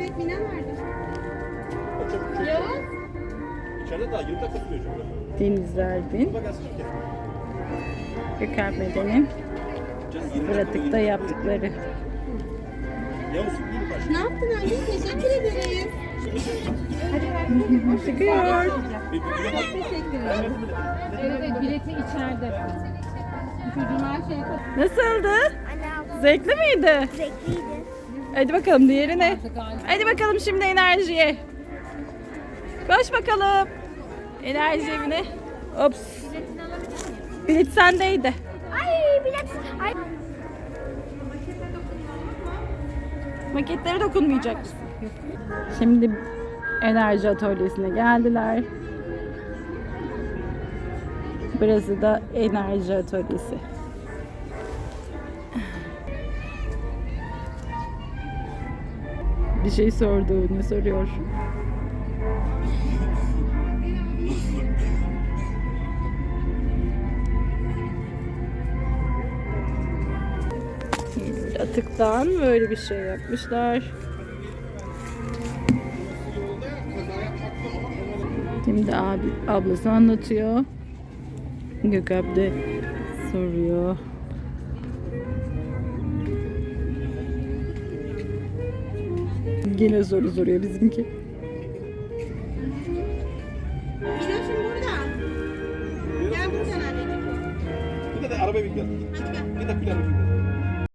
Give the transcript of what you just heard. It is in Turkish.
İzzet Mine nerede? O çok çok. Yağız. İçeride daha 20 dakika sürüyor çünkü. Deniz Alpin, Bak bir kere. Gökhan Beden'in Canım 20 dakika pratikte yaptıkları. Yavuz karşı? Ne yaptın anne? Teşekkür ederiz. Çıkıyor. Teşekkür ederim. Evet, evet bileti içeride. Çocuğuma şey Nasıldı? Zevkli miydi? Zevkliydi. Hadi bakalım diğerine. Hadi bakalım şimdi enerjiye. Koş bakalım. Enerji evine. Ops. Bilet sendeydi. Ay bilet. Ay. Maketlere dokunmayacak? Şimdi enerji atölyesine geldiler. Burası da enerji atölyesi. Bir şey sordu. Ne soruyor? Atıktan böyle bir şey yapmışlar. Şimdi abi ablası anlatıyor. Gökhan de soruyor. Yine soru soruyor bizimki. Miloş'um burada. Gel buradan anneciğim. Bir de de araba bekliyor. Bir de bir bekliyor.